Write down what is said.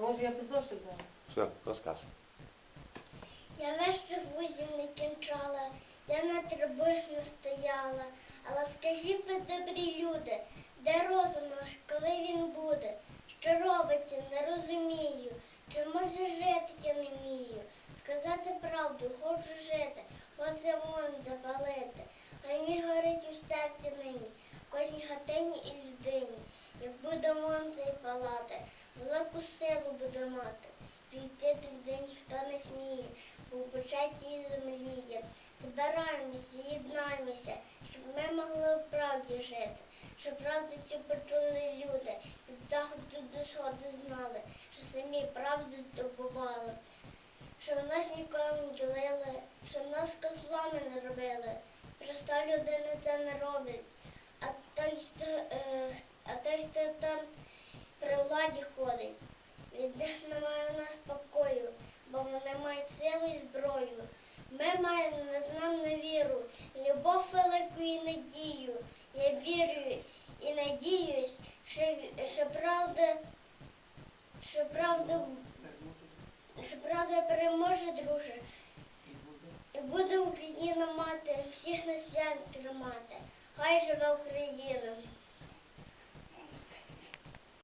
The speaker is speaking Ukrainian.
Може я без зошит дам? Все, розказуй. Я вищих вузів не кінчала, я на трибунах не стояла. Але скажіть ви, добрі люди, де розум наш, коли він буде? Що робиться, не розумію. Чи може жити я не вмію? Сказати правду, хочу жити, хоче вон запалити. Хай мій горить у серці нині, в кожній хатині і людині. Як буде вон цей палати, велику силу буде мати. Прийти туди ніхто не сміє, бо в початці землі. Збираємося, єднаємося, щоб ми могли в правді жити, щоб правду цю почули люди, від заходу до сходу знали, що самі правду добували, щоб нас ніколи не ділили, щоб нас козлами не робили. Проста людина це не робить, а той, владі ходить, від них немає у нас спокою, бо вони мають силу і зброю. Ми маємо незламну віру, любов велику і надію. Я вірю і надіюсь, що, що правда, що правда, що правда переможе, друже. І буде Україна мати, всіх на свят тримати. Хай живе Україна.